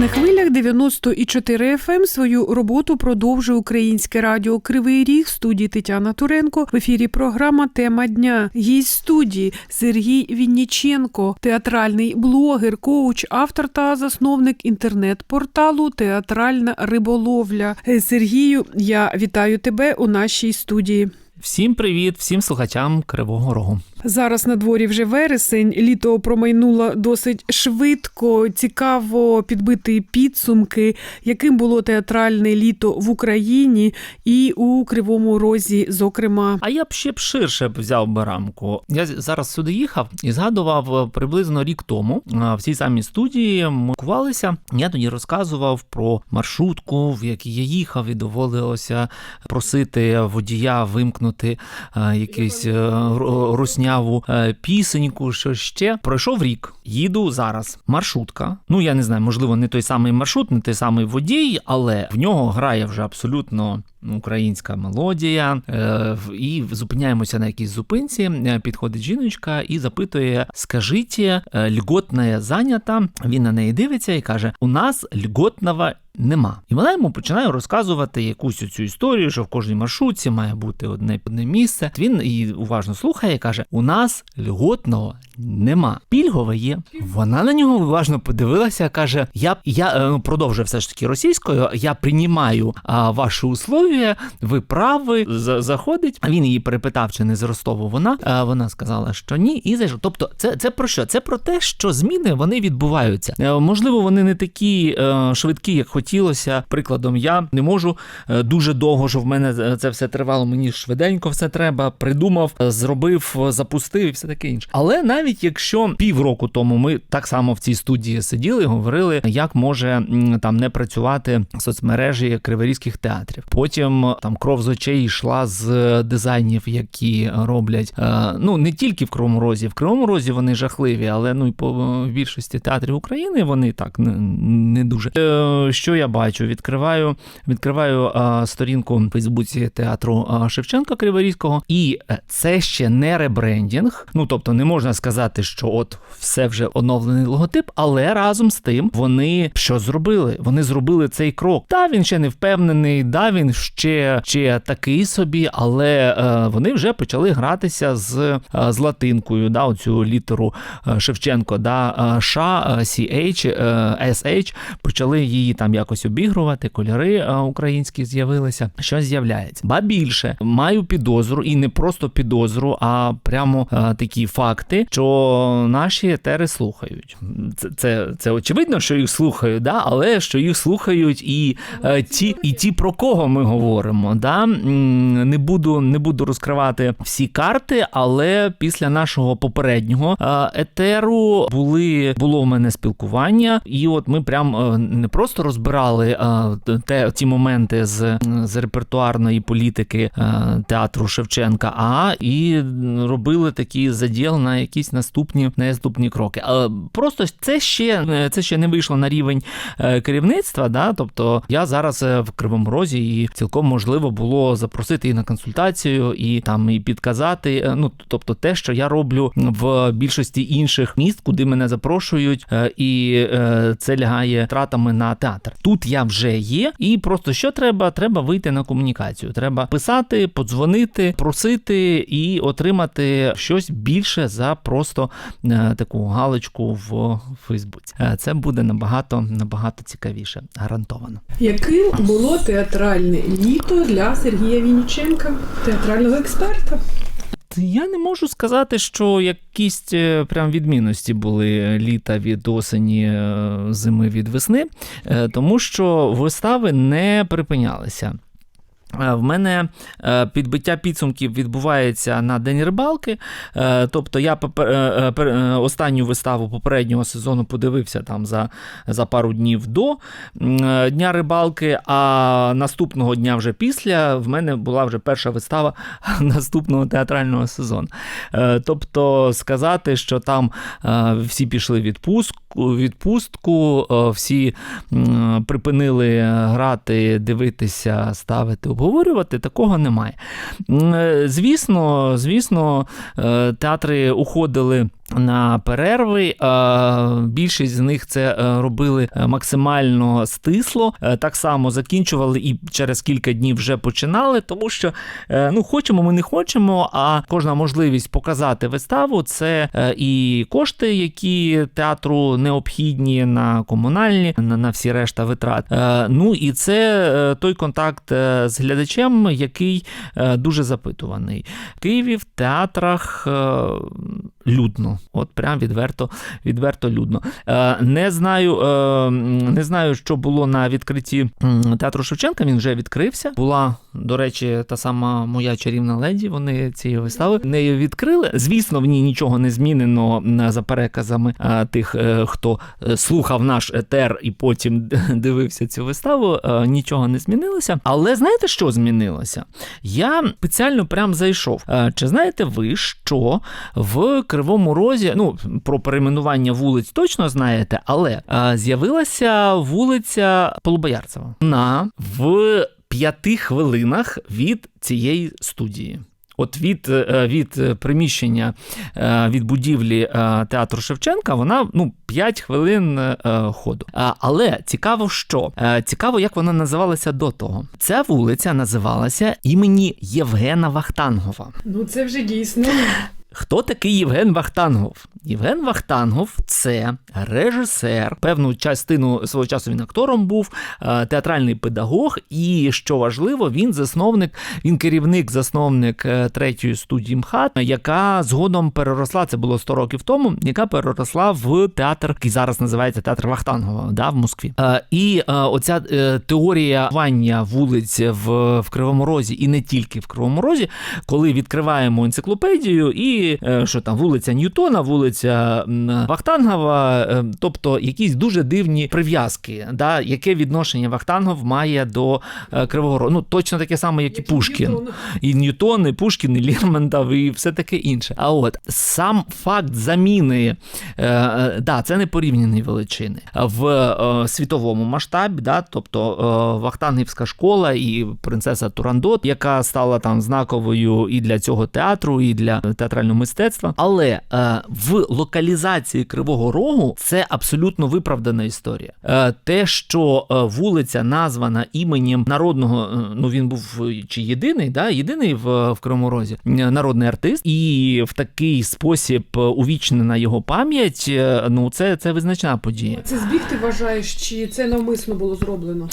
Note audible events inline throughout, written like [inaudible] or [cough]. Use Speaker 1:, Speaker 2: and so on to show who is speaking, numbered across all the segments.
Speaker 1: На хвилях 94 FM ем свою роботу продовжує українське радіо Кривий Ріг студії Тетяна Туренко. В ефірі програма Тема дня. Гість студії Сергій Вінніченко, театральний блогер, коуч, автор та засновник інтернет-порталу Театральна риболовля. Е, Сергію, я вітаю тебе у нашій студії.
Speaker 2: Всім привіт, всім слухачам Кривого Рогу.
Speaker 1: Зараз на дворі вже вересень. Літо промайнуло досить швидко. Цікаво підбити підсумки, яким було театральне літо в Україні і у Кривому Розі, зокрема.
Speaker 2: А я б ще б ширше взяв би рамку. Я зараз сюди їхав і згадував е, приблизно рік тому е, в цій самій студії ми кувалися. Я тоді розказував про маршрутку, в якій я їхав, і доводилося просити водія вимкнути е, якусь е, е, пісеньку, що ще. Пройшов рік. Їду зараз. Маршрутка. Ну я не знаю, можливо, не той самий маршрут, не той самий водій, але в нього грає вже абсолютно українська мелодія. Е, і зупиняємося на якійсь зупинці. е, Підходить жіночка і запитує: Скажіть, е, льготна зайнята? Він на неї дивиться і каже: У нас льготного Нема. І вона йому починає розказувати якусь цю історію, що в кожній маршрутці має бути одне одне місце. Він її уважно слухає і каже: У нас льготного нема. Пільгове є. Вона на нього уважно подивилася, каже: Я я е, продовжую все ж таки російською. Я приймаю а, ваші условия, ви праві. За- Заходить. А він її перепитав, чи не з Ростову вона. А вона сказала, що ні, і зайшов. Тобто, це, це про що? Це про те, що зміни вони відбуваються. Е, Можливо, вони не такі е, швидкі, як хотілося. Прикладом, я не можу е, дуже довго, що в мене це все тривало. Мені швиденько все треба. Придумав, е, зробив, е, запустив і все таке інше. Але навіть якщо півроку тому ми так само в цій студії сиділи, говорили, як може там не працювати соцмережі криворізьких театрів. Потім там кров з очей йшла з дизайнів, які роблять ну не тільки в Кривому Розі, в Кривому Розі вони жахливі, але ну і по більшості театрів України вони так не, дуже. Е, Я бачу? Відкриваю, відкриваю е, сторінку в Фейсбуці театру Шевченка Криворізького, і е, це ще не ребрендінг. Ну тобто не можна сказати, що от все вже оновлений логотип, але разом з тим вони що зробили? Вони зробили цей крок. Та він ще не впевнений, да він ще, ще такий собі, але е, вони вже почали гратися з, е, з латинкою, да, оцю літеру е, Шевченко, да, Ш, CH, е, SH, почали її там якось обігрувати, кольори українські з'явилися. Що з'являється? Ба більше маю підозру, і не просто підозру, а прямо е, такі факти, що наші етери слухають. Це, це, це очевидно, що їх слухають, да? але що їх слухають і е, ті, і ті, про кого ми говоримо. Да? Не буду, не буду розкривати всі карти, але після нашого попереднього е, етеру були, було в мене спілкування, і от ми прям е, не просто розбирали е, те, ті моменти з, з репертуарної політики е, театру Шевченка, а і робили такий заділ на якісь наступні наступні кроки. А просто це ще е, це ще не вийшло на рівень керівництва. Да? Тобто я зараз в Кривому Розі, і цілком можливо було запросити і на консультацію, і там і підказати. Ну тобто, те, що я роблю в більшості інших міст, куди мене запрошують, і це лягає тратами на театр. Тут я вже є, і просто що треба? Треба вийти на комунікацію. Треба писати, подзвонити, просити і отримати щось більше за просто е, таку галочку в Фейсбуці. Е, Це буде набагато набагато цікавіше, гарантовано.
Speaker 1: Яким було театральне літо для Сергія Вінніченка, театрального експерта?
Speaker 2: Я не можу сказати, що якісь е, прям відмінності були літа від осені, е, зими від весни, е, тому що вистави не припинялися. Е, В мене е, підбиття підсумків відбувається на День рибалки. Е, Тобто я останню виставу попереднього сезону подивився там за, за пару днів до Дня рибалки, а наступного дня вже після в мене була вже перша вистава [laughs] наступного театрального сезону. Тобто сказати, що там всі пішли відпустку, відпустку, всі припинили грати, дивитися, ставити, обговорювати, такого немає. Е, Звісно, звісно, е, театри уходили на перерви. Е, Більшість з них це е, робили е, максимально стисло. Так само закінчували і через кілька днів вже починали, тому що ну хочемо, ми не хочемо. А кожна можливість показати виставу це і кошти, які театру необхідні на комунальні, на, всі решта витрат. Ну і це той контакт з глядачем, який дуже запитуваний. В Києві в театрах людно, от прям відверто, відверто людно. Е, Не знаю, е, не знаю, що було на відкритті театру Шевченка. Він вже відкрився. Була, до речі, та сама моя чарівна леді. Вони цієї вистави нею відкрили. Звісно, в ній нічого не змінено за переказами тих, е, хто е, слухав наш етер і потім [laughs] дивився цю виставу. е, Нічого не змінилося. Але знаєте, що змінилося? Я спеціально прям зайшов. Чи знаєте ви, що в Кривому Розі, ну про перейменування вулиць точно знаєте, але з'явилася вулиця Полубоярцева на в п'яти хвилинах від цієї студії. От від, е, від приміщення е, від будівлі е, театру Шевченка, вона ну 5 хвилин е, ходу. Але цікаво, що Е, цікаво, як вона називалася до того. Ця вулиця називалася імені Євгена Вахтангова.
Speaker 1: Ну це вже дійсно.
Speaker 2: Хто такий Євген Вахтангов? Євген Вахтангов це режисер. Певну частину свого часу він актором був, е, театральний педагог, і що важливо, він засновник, він керівник, засновник е, третьої студії МХАТ, яка згодом переросла. Це було 100 років тому, яка переросла в театр, який зараз називається театр Вахтангова, да, в Москві. Е, І оця теорія вулиць в, в Кривому Розі, і не тільки в Кривому Розі, коли відкриваємо енциклопедію, і е, що там вулиця Ньютона, вулиця Вахтангова, е, тобто якісь дуже дивні прив'язки, да, яке відношення Вахтангов має до е, Кривого Рогу. Ну точно таке саме, як і Пушкін. І Ньютон, і Пушкін, і Лермонтов, і все таке інше. А от сам факт заміни, да, це не порівняні величини в світовому масштабі, да, тобто Вахтангівська школа і принцеса Турандот, яка стала там знаковою і для цього театру, і для театрального мистецтва. Але е, в локалізації Кривого Рогу це абсолютно виправдана історія. Е, те, що е, вулиця названа іменем народного, е, ну він був е, чи єдиний, да, єдиний в, в Кривому Розі е, народний артист, і в такий спосіб увічнена його пам'ять. е, Ну, це, це визначна подія.
Speaker 1: Це збіг ти вважаєш, чи це навмисно було зроблено?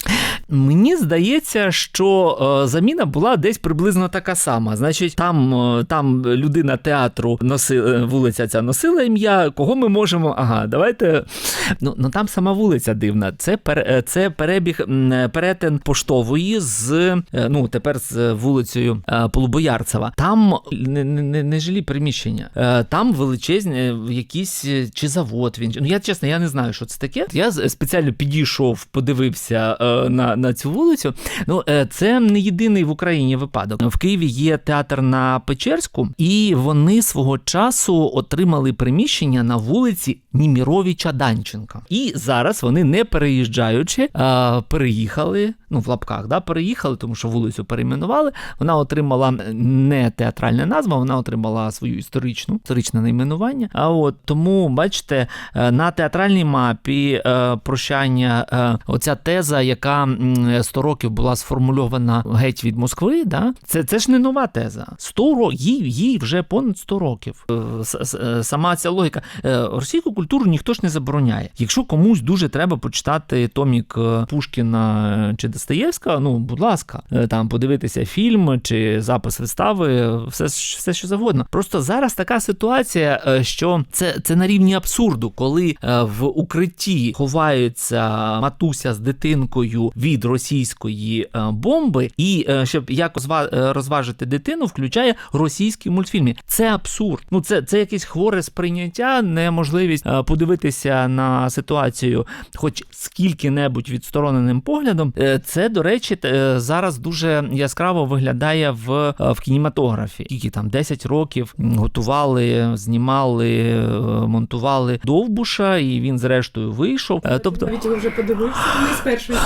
Speaker 2: Мені здається, що е, заміна була десь приблизно така сама. Значить, там, е, там людина театру носи, е, вулиця ця носила ім'я. Кого ми можемо? Ага, давайте. Ну, ну там сама вулиця дивна. Це, пер, е, це перебіг е, перетин поштової з ну тепер з вулицею Полубоярцева. Там не, не, не, жилі приміщення. Там величезні якісь чи завод. Він ну я чесно, я не знаю, що це таке. Я спеціально підійшов, подивився на, на цю вулицю. Ну це не єдиний в Україні випадок. В Києві є театр на Печерську, і вони свого часу отримали приміщення на вулиці Німіровича Данченка. І зараз вони не переїжджаючи, е, переїхали. Ну, в лапках, да, переїхали, тому що вулицю перейменували. Вона отримала не театральна назва, вона отримала свою історичну історичне найменування. А от тому, бачите, е, на театральній мапі е, прощання, е, оця теза, яка м, 100 років була сформульована геть від Москви, да, це, це ж не нова теза. 100 років, їй, їй вже понад 100 років. Е, е, Сама ця логіка. Е, Російську культуру ніхто ж не забороняє. Якщо комусь дуже треба почитати томік Пушкіна чи Достоєвська, ну будь ласка, там подивитися фільм чи запис вистави, все, все що завгодно. Просто зараз така ситуація, що це, це на рівні абсурду, коли в укритті ховаються матуся з дитинкою від російської бомби, і щоб якось розважити дитину, включає російські мультфільми. Це абсурд. Ну це, це якесь хворе сприйняття, неможливість е, подивитися на ситуацію, хоч скільки-небудь відстороненим поглядом. Е, Це, до речі, е, зараз дуже яскраво виглядає в, е, в кінематографі. Скільки там 10 років готували, знімали, е, монтували довбуша, і він зрештою вийшов. Е, Тобто
Speaker 1: Навіть його вже подивився не з першої.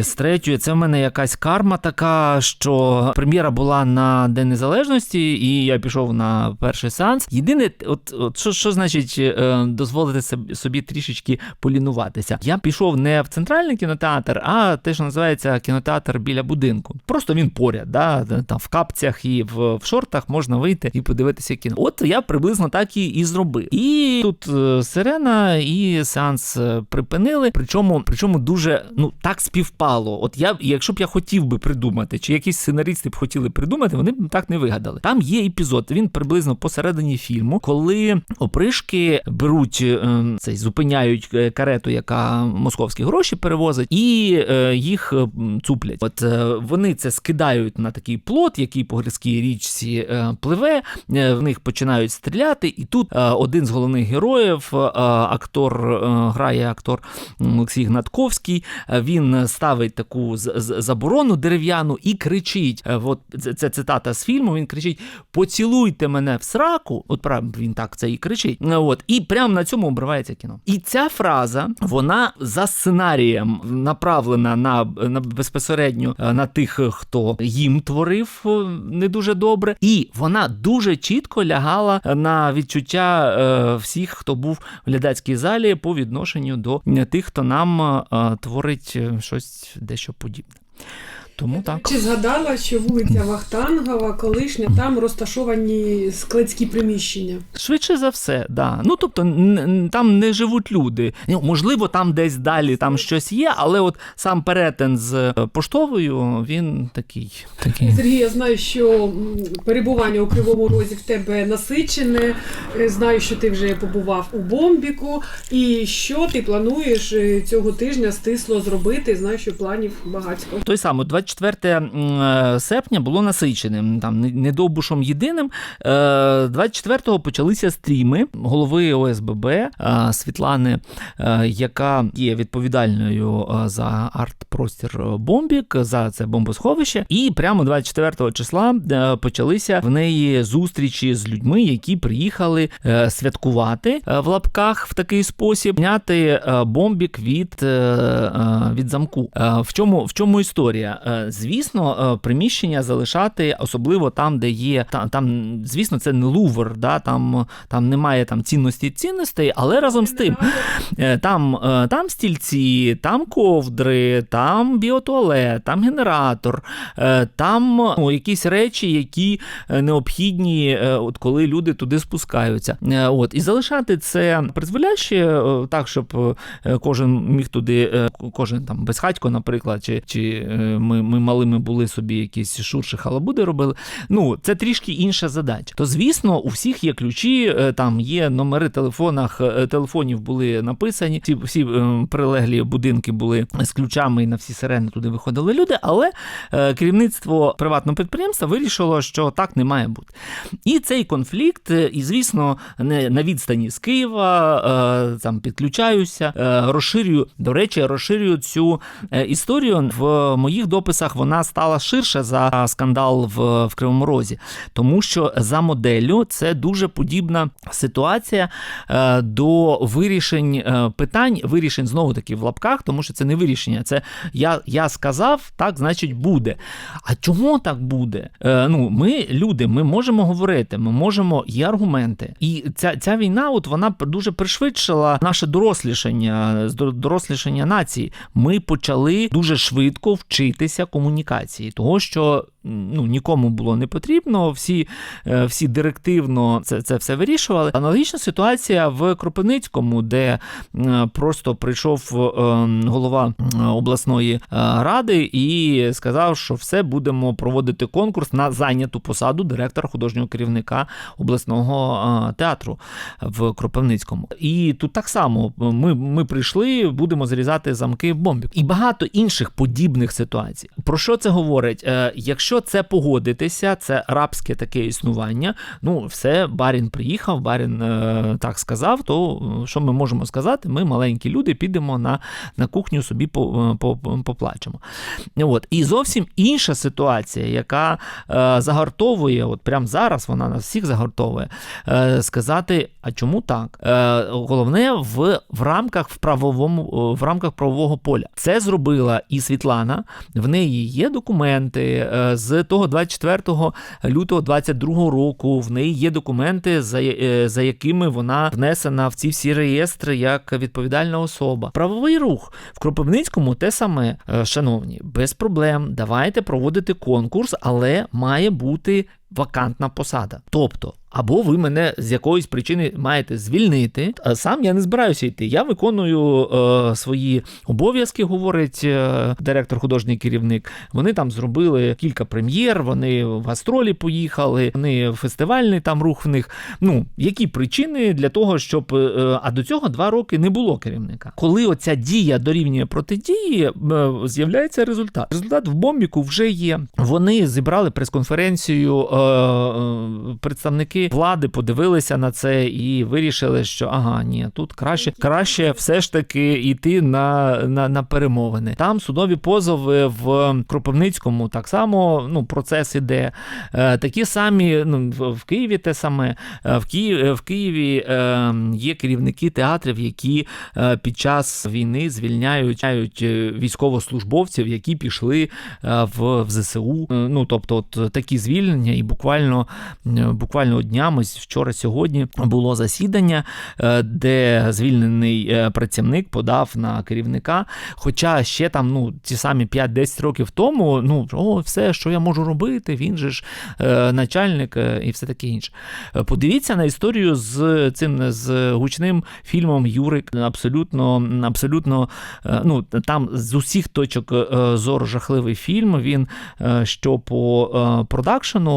Speaker 2: з третьої. Це в мене якась карма така, що прем'єра була на День Незалежності, і я пішов на перший сеанс. Єдине, от, от що, що значить е, дозволити собі- трішечки полінуватися. Я пішов не в центральний кінотеатр, а те, що називається кінотеатр біля будинку. Просто він поряд, да, там в капцях і в, в шортах можна вийти і подивитися кіно. От я приблизно так і, і зробив. І тут е, сирена, і сеанс е, припинили. Причому, причому дуже ну так співпало. От я, якщо б я хотів би придумати, чи якісь сценаристи б хотіли придумати, вони б так не вигадали. Там є епізод, він приблизно посередині фільму, коли опришки беруть е, цей зупиняють е, карету, яка московські гроші перевозить, і е, їх цуплять. От вони це скидають на такий плот, який по гірській річці пливе. В них починають стріляти, і тут один з головних героїв, актор грає актор Олексій Гнатковський. Він ставить таку заборону дерев'яну і кричить: от це цитата з фільму. Він кричить: Поцілуйте мене в сраку. От правда, він так це і кричить. Е, От і прямо на цьому обривається кіно. І ця фраза вона за сценарієм направлена на, на безпосередньо е, на тих, хто їм творив е, не дуже добре, і вона дуже чітко лягала на відчуття е, всіх, хто був в глядацькій залі по відношенню до е, тих, хто нам е, творить е, щось дещо подібне. Тому так.
Speaker 1: Чи згадала, що вулиця Вахтангова, колишня, там розташовані складські приміщення?
Speaker 2: Швидше за все, да. Ну тобто там не живуть люди. Ну, можливо, там десь далі там щось є, але от сам перетин з е, поштовою він такий. такий.
Speaker 1: Сергій, я знаю, що перебування у Кривому Розі в тебе насичене. Е, Знаю, що ти вже побував у Бомбіку. І що ти плануєш е, цього тижня стисло зробити? Знаю, що планів багатько.
Speaker 2: Той самий 24 м, е, серпня було насиченим, там не- не єдиним. Е, 24-го почалися стріми голови ОСББ е, Світлани, е, яка є відповідальною е, за арт-простір Бомбік, за це бомбосховище. І прямо 24 числа е, почалися в неї зустрічі з людьми, які приїхали е, святкувати е, в лапках в такий спосіб, зняти е, бомбік від, е, е, від замку. Е, В чому, в чому історія? Е, Звісно, е, приміщення залишати, особливо там, де є там, там звісно, це не лувр, да, там, там немає там цінності цінностей, але разом з тим. Е, Там, там стільці, там ковдри, там біотуалет, там генератор, там ну, якісь речі, які необхідні, от коли люди туди спускаються. От і залишати це призволяще, так, щоб кожен міг туди, кожен там безхатько, наприклад, чи, чи е, ми, ми малими були собі якісь шурші халабуди робили. Ну це трішки інша задача. То звісно, у всіх є ключі, е, там є номери телефонах, е, телефонів були написані. Всі, всі е, прилеглі будинки були з ключами, і на всі сирени туди виходили люди. Але керівництво приватного підприємства вирішило, що так не має бути. І цей конфлікт, і звісно, не на відстані з Києва там підключаюся, розширюю. До речі, розширюю цю історію в моїх дописах. Вона стала ширше за скандал в, в Кривому Розі, тому що за моделлю це дуже подібна ситуація е, до вирішень е, питань, вирішень знову таки в лапках, тому що це не вирішення. Це я, я сказав, так значить буде. А чому так буде? Е, ну, ми люди, ми можемо говорити, ми можемо є аргументи. І ця, ця війна, от вона дуже пришвидшила наше дорослішання, дорослішання нації. Ми почали дуже швидко вчитися комунікації, того що ну нікому було не потрібно. Всі, е, всі директивно це, це все вирішували. Аналогічна ситуація в Кропивницькому, де е, просто прийшов е, голова обласної ради і сказав, що все будемо проводити конкурс на зайняту посаду директора художнього керівника обласного театру в Кропивницькому. І тут так само ми, ми прийшли, будемо зрізати замки в бомбі. І багато інших подібних ситуацій. Про що це говорить? Е, Якщо це погодитися, це рабське таке існування. Ну, все, барін приїхав, барін е, так сказав. То е, що ми можемо сказати? Ми маленькі люди, підемо на, на кухню собі по, по, по- поплачемо. От. І зовсім інша ситуація, яка загартовує, от прямо зараз вона нас всіх загартовує, е, сказати, а чому так? Головне в, в рамках в правовому в рамках правового поля. Це зробила і Світлана. В неї є документи е, з того 24 лютого 22 року. В неї є документи, за, е, за якими вона внесена в ці всі реєстри як відповідальна особа. Правовий рух в Кропивницькому те саме, Е, шановні, без проблем. Давайте проводити конкурс, але має бути вакантна посада. Тобто, або ви мене з якоїсь причини маєте звільнити. Сам я не збираюся йти. Я виконую е, свої обов'язки, говорить е, директор, художній керівник. Вони там зробили кілька прем'єр, вони в гастролі поїхали, вони фестивальний там рух в них. Ну, які причини для того, щоб. е, а до цього два роки не було керівника. Коли оця дія дорівнює протидії, е, з'являється результат. Результат в бомбіку вже є. Вони зібрали прес-конференцію. е, е, Представники влади подивилися на це і вирішили, що ага, ні, тут краще, краще все ж таки йти на, на, на перемовини. Там судові позови в Кропивницькому так само ну, процес іде. Е, Такі самі ну, в Києві те саме. Е, В Києві, в Києві е, є керівники театрів, які е, під час війни звільняють е, військовослужбовців, які пішли е, в, ЗСУ. Е, Ну тобто, от такі звільнення, і буквально е, буквально днями вчора сьогодні було засідання, е, де звільнений е, працівник подав на керівника. Хоча ще там ну ті самі 5-10 років тому, ну о, все, що я можу робити, він же ж е, начальник і все таке інше. Подивіться на історію з цим з гучним фільмом Юрик. Абсолютно, абсолютно, ну там з усіх точок зору жахливий фільм. Він що по продакшену,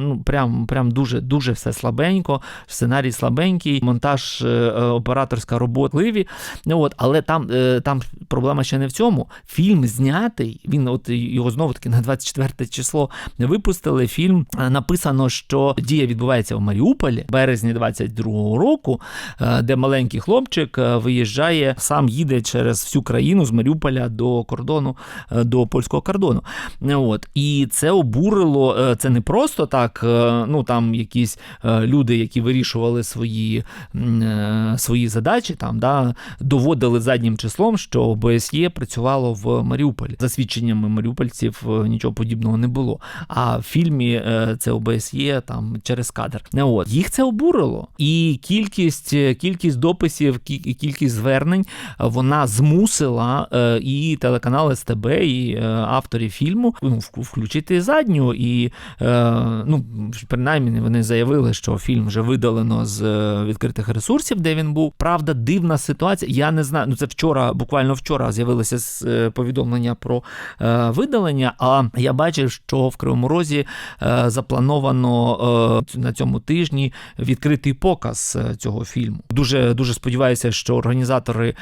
Speaker 2: ну прям, прям дуже дуже все слабенько, сценарій слабенький, монтаж, е, е, операторська робота ливі. От, але там, е, там проблема ще не в цьому. Фільм знятий. Він от його знову таки на 24 число випустили. Фільм написано, що дія відбувається в Маріуполі березні 22-го року, де маленький хлопчик виїжджає, сам їде через всю країну з Маріуполя до кордону, до польського кордону. От і це обурило. Це не просто так. Ну там якісь люди, які вирішували свої, е, свої задачі, там да доводили заднім числом, що ОБСЄ працювало в Маріуполі. За свідченнями маріупольців е, нічого подібного не було. А в фільмі е, це ОБСЄ там через кадр. Не от їх це обурило, і кількість е, кількість дописів, кількість звернень е, вона змусила е, і телеканал СТБ, і е, авторів фільму ну, включити задню. І е, ну, принаймні вони заявили, що фільм вже видалено з е, відкритих ресурсів, де він був. Правда, дивна ситуація. Я не знаю. Ну це вчора, буквально вчора з'явилося е, повідомлення про е, видалення. А я бачив, що в Кривому Розі е, заплановано е, на цьому тижні відкритий показ е, цього фільму. Дуже дуже сподіваюся, що організатори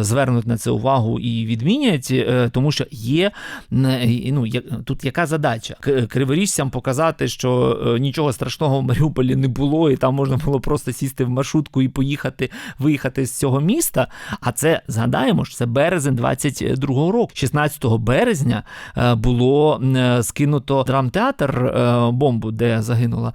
Speaker 2: звернуть на це увагу і відмінять, тому що є ну тут яка задача криворіжцям показати, що нічого страшного в Маріуполі не було, і там можна було просто сісти в маршрутку і поїхати, виїхати з цього міста. А це згадаємо ж, це березень 22-го року. 16 березня е, було е, скинуто драмтеатр е, бомбу, де загинула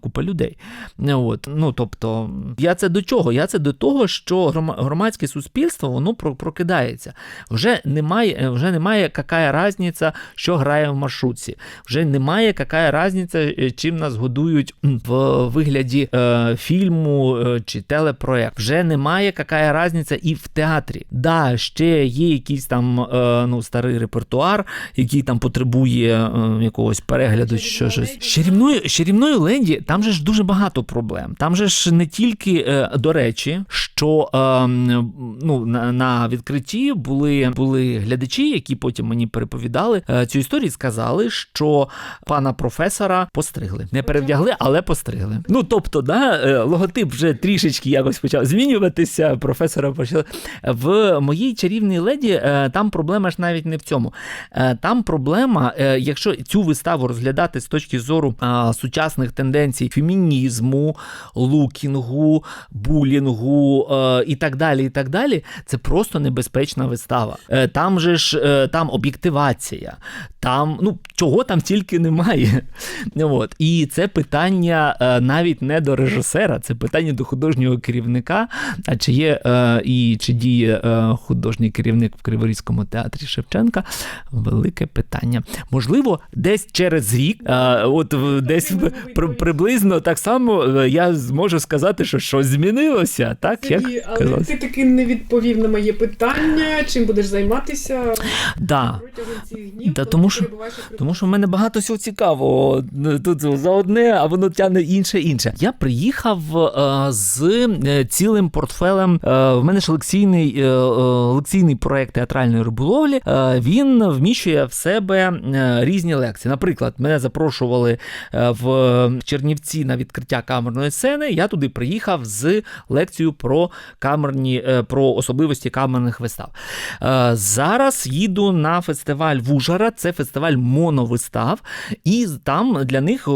Speaker 2: купа людей. От, ну тобто, я це до чого? Я це до того, що громадське суспільство воно про- прокидається. Вже немає, вже немає, яка різниця, що грає в маршрутці. Вже немає, яка різниця, чим нас годують в вигляді е, фільму е, чи телепроект. Вже немає, яка різниця і в театрі. Да, ще є якийсь там е, ну, старий репертуар, який там потребує е, якогось перегляду, що щось. З Чарівною, Ленді там же ж дуже багато проблем. Там же ж не тільки, е, до речі, що е, ну, на, на відкритті були, були глядачі, які потім мені переповідали е, цю історію, сказали, що пана професора постригли. Не перевдягли, але але постригли. Ну тобто, да, е, логотип вже трішечки якось почав змінюватися. Професора почали в моїй чарівній леді. е, Там проблема ж навіть не в цьому. Е, Там проблема, якщо цю виставу розглядати з точки зору сучасних тенденцій фемінізму, лукінгу, булінгу і так далі. І так далі, це просто небезпечна вистава. Там же ж там об'єктивація, там ну чого там тільки немає. [laughs] От. І це питання е, навіть не до режисера, це питання до художнього керівника. А чи є е, і чи діє е, художній керівник в Криворізькому театрі Шевченка? Велике питання. Можливо, десь через рік, от десь приблизно так само я зможу сказати, що щось змінилося, так як
Speaker 1: але
Speaker 2: казалось.
Speaker 1: ти таки не відповів на моє питання, чим будеш займатися
Speaker 2: Да.
Speaker 1: протягом цих днів, коли
Speaker 2: тому що- Тому що в мене багато всього цікавого. Тут за одне, а воно тягне інше інше. Я приїхав е, з е, цілим портфелем. Е, в мене ж лекційний, лекційний проект театральної риболовлі. Він вміщує в себе різні лекції. Наприклад, мене запрошували в Чернівці на відкриття камерної сцени. Я туди приїхав з лекцією про камерні, про особливості камерних вистав. Зараз їду на фестиваль в Ужгород, це фестиваль моновистав, і там для них е,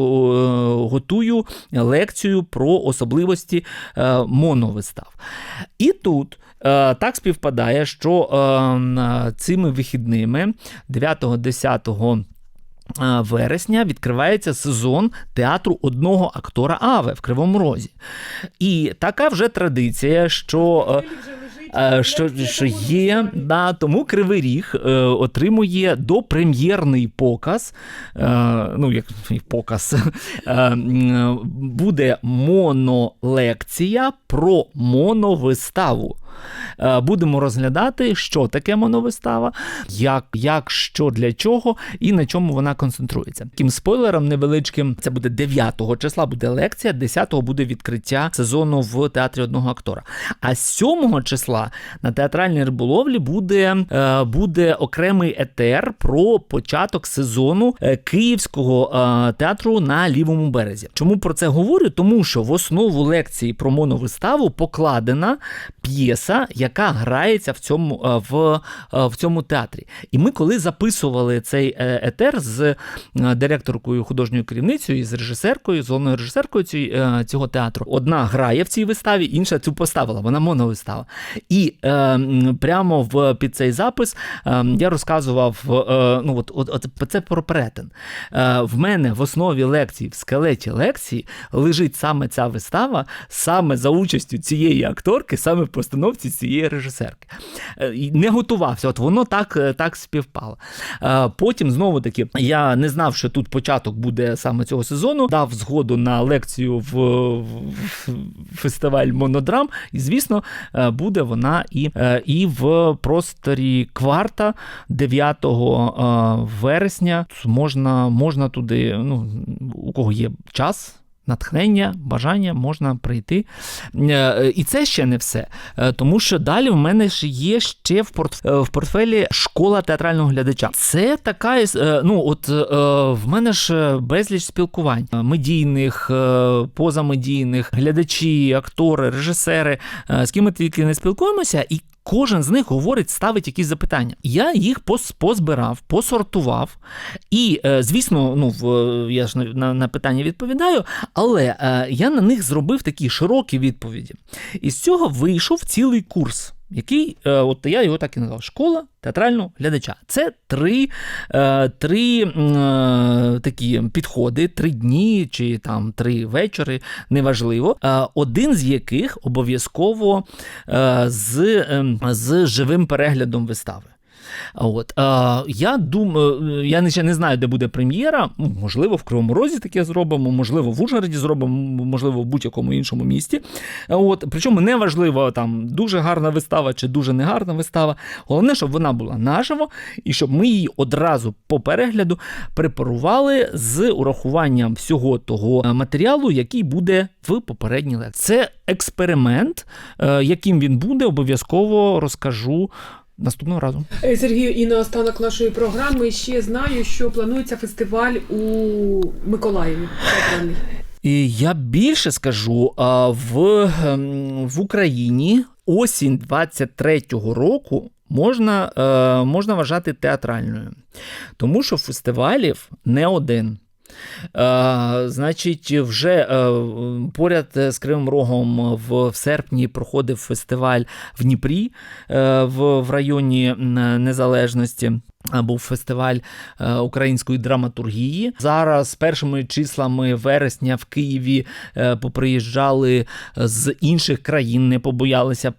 Speaker 2: готую лекцію про особливості е, моновистав. І тут. е, Так співпадає, що е, цими вихідними 9-10 е, вересня відкривається сезон театру одного актора Аве в Кривому Розі. І така вже традиція, що. Е, Що, що є, да, тому Кривий Ріг е, отримує допрем'єрний показ. Е, ну, як показ, [laughs] буде монолекція про моновиставу. Е, Будемо розглядати, що таке моновистава, як, як, що для чого і на чому вона концентрується. Таким спойлером невеличким, це буде 9 числа, буде лекція, 10-го буде відкриття сезону в театрі одного актора. А 7 числа на театральній риболовлі буде, е, буде окремий етер про початок сезону е, Київського театру на лівому березі. Чому про це говорю? Тому що в основу лекції про моновиставу покладена п'єса, яка грається в цьому, е, в, е, в цьому театрі. І ми, коли записували цей е, етер з директоркою, художньою керівницею і з режисеркою, з головною режисеркою цього театру, одна грає в цій виставі, інша цю поставила. Вона моновистава. І е, прямо в під цей запис е, я розказував: е, ну от, от, от це про перетин. Е, в мене в основі лекції, в скелеті лекції лежить саме ця вистава, саме за участю цієї акторки, саме в постановці цієї режисерки. Е, Не готувався, от воно так, е, так співпало. Е, Потім знову таки я не знав, що тут початок буде саме цього сезону. Дав згоду на лекцію в, в, фестиваль Монодрам, і звісно, буде вона і, і в просторі кварта 9 е, вересня. Можна, можна туди, ну, у кого є час. Натхнення, бажання можна прийти. Е, І це ще не все. Е, Тому що далі в мене ж є ще в, е, в портфелі школа театрального глядача. Це така ну от в мене ж безліч спілкувань медійних, позамедійних, глядачі, актори, режисери, з ким ми тільки не спілкуємося, і кожен з них говорить, ставить якісь запитання. Я їх позбирав, посортував, і, е, звісно, ну в я ж на, на, на питання відповідаю, але е, я на них зробив такі широкі відповіді. І з цього вийшов цілий курс. Який, е, от я його так і назвав, школа театрального глядача. Це три, е, три е, такі підходи, три дні чи там три вечори, неважливо. Один з яких обов'язково з, ем, з живим переглядом вистави. От е, я думаю, я не- не знаю, де буде прем'єра. Ну, Можливо, в Кривому Розі таке зробимо, можливо, в Ужгороді зробимо, можливо, в будь-якому іншому місті. От причому не важливо там дуже гарна вистава чи дуже негарна вистава. Головне, щоб вона була наживо, і щоб ми її одразу по перегляду препарували з урахуванням всього того е, матеріалу, який буде в попередній лекції. Це експеримент, е, яким він буде, обов'язково розкажу. Наступного разу.
Speaker 1: Е, Сергію, і на останок нашої програми ще знаю, що планується фестиваль у Миколаєві.
Speaker 2: І я більше скажу, в, ем, в Україні осінь 23-го року можна, е, можна вважати театральною, тому що фестивалів не один. Е, значить, вже е, поряд з Кривим Рогом в, в серпні проходив фестиваль в Дніпрі е, в, в районі Незалежності. Е, Був фестиваль е, української драматургії. Зараз першими числами вересня в Києві е, поприїжджали з інших країн, не побоялися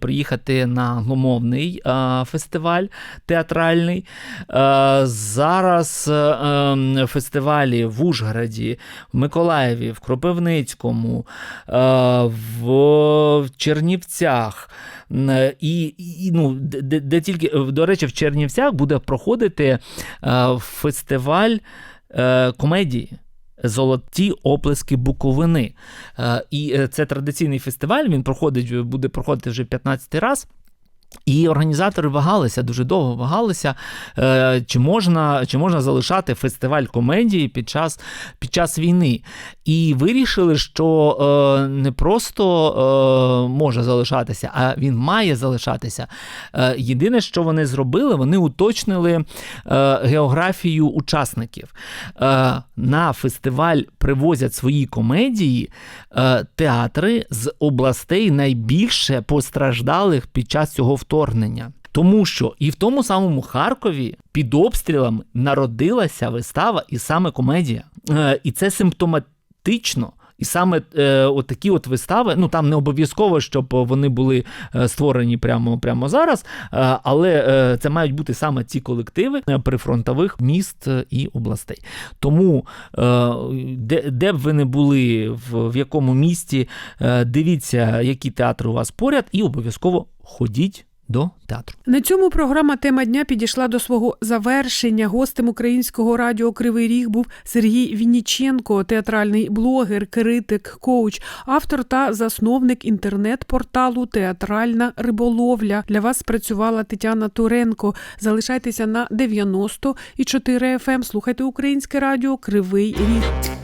Speaker 2: приїхати на англомовний е, фестиваль театральний. Е, Зараз е, ем, фестивалі в Ужгороді, в Миколаєві, в Кропивницькому, е, в Чернівцях. Н- І, і ну, де, де- тільки, до речі, в Чернівцях буде проходити е, фестиваль е, комедії. Золоті оплески Буковини. Е, І е, це традиційний фестиваль. Він проходить, буде проходити вже 15 раз. І організатори вагалися, дуже довго вагалися, е, чи можна, чи можна залишати фестиваль комедії під час, під час війни. І вирішили, що е, не просто е, може залишатися, а він має залишатися. Єдине, що вони зробили, вони уточнили географію учасників. На фестиваль привозять свої комедії театри з областей найбільше постраждалих під час цього вторгнення. Тому що і в тому самому Харкові під обстрілами народилася вистава і саме комедія. Е, і це симптоматично. І саме е, от такі от вистави, ну там не обов'язково, щоб вони були е, створені прямо, прямо зараз, е, але е, це мають бути саме ці колективи е, прифронтових міст е, і областей. Тому е, де, де б ви не були, в, в якому місті, е, дивіться, які театри у вас поряд, і обов'язково ходіть до театру.
Speaker 1: На цьому програма Тема дня підійшла до свого завершення. Гостем українського радіо Кривий Ріг був Сергій Вінніченко, театральний блогер, критик, коуч, автор та засновник інтернет-порталу Театральна риболовля. Для вас працювала Тетяна Туренко. Залишайтеся на 90 і 4 FM. Слухайте українське радіо Кривий Ріг.